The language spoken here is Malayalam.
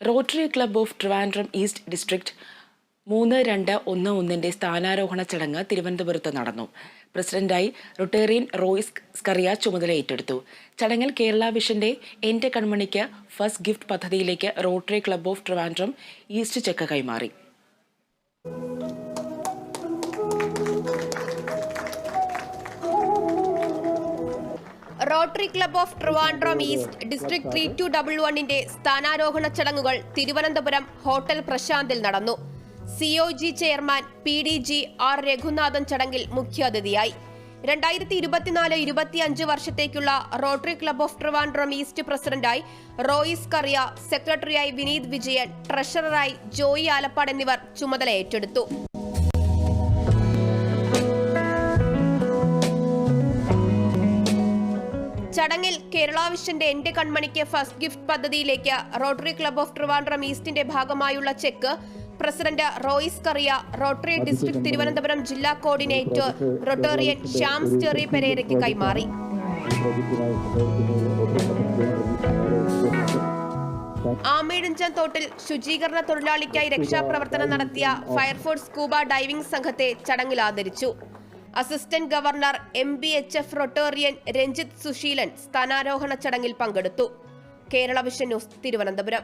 Rotary club of Trivandrum east district മൂന്ന് രണ്ട് ഒന്ന് ഒന്നിന്റെ സ്ഥാനാരോഹണ ചടങ്ങ് തിരുവനന്തപുരത്ത് നടന്നു. പ്രസിഡന്റായി റൊട്ടേറിയൻ റോയ്സ് സ്കറിയ ചുമതല ഏറ്റെടുത്തു. ചടങ്ങിൽ കേരള വിഷന്റെ എന്റെ കൺമണിക്ക് ഫസ്റ്റ് ഗിഫ്റ്റ് പദ്ധതിയിലേക്ക് rotary club of Trivandrum east cheque കൈമാറി. Rotary club of Trivandrum east district three two double വണ്ണിന്റെ സ്ഥാനാരോഹണ ചടങ്ങുകൾ തിരുവനന്തപുരം ഹോട്ടൽ പ്രശാന്തിൽ നടന്നു. COG chairman P D G R Raghunathan ചടങ്ങിൽ മുഖ്യാതിഥിയായി. രണ്ടായിരത്തി ഇരുപത്തിനാല് ഇരുപത്തിയഞ്ച് വർഷത്തേക്കുള്ള rotary club of Trivandrum east പ്രസിഡന്റായി റോയിസ് കറിയ സെക്രട്ടറിയായി വിനീത് വിജയൻ ട്രഷററായി ജോയി ആലപ്പാട് എന്നിവർ ചുമതല ഏറ്റെടുത്തു. ചടങ്ങിൽ കേരള വിഷന്റെ എന്റെ കൺമണിക്ക് ഫസ്റ്റ് ഗിഫ്റ്റ് പദ്ധതിയിലേക്ക് റോട്ടറി ക്ലബ് ഓഫ് ട്രിവാൻഡ്രം ഈസ്റ്റിന്റെ ഭാഗമായുള്ള cheque president Royce Kariya rotary district Thiruvananthapuram ജില്ലാ കോർഡിനേറ്റർ റൊട്ടേറിയൻ ശ്യാം സ്റ്റെറി പെരേരയ്ക്ക് കൈമാറി. ആമേടിഞ്ചൻ തോട്ടിൽ ശുചീകരണ തൊഴിലാളിക്കായി രക്ഷാപ്രവർത്തനം നടത്തിയ ഫയർഫോഴ്സ് കൂബ ഡൈവിംഗ് സംഘത്തെ ചടങ്ങിൽ ആദരിച്ചു. Assistant governor M B H F rotarian Ranjith Susheelan സ്ഥാനാരോഹണ ചടങ്ങിൽ പങ്കെടുത്തു. Kerala vision news Thiruvananthapuram.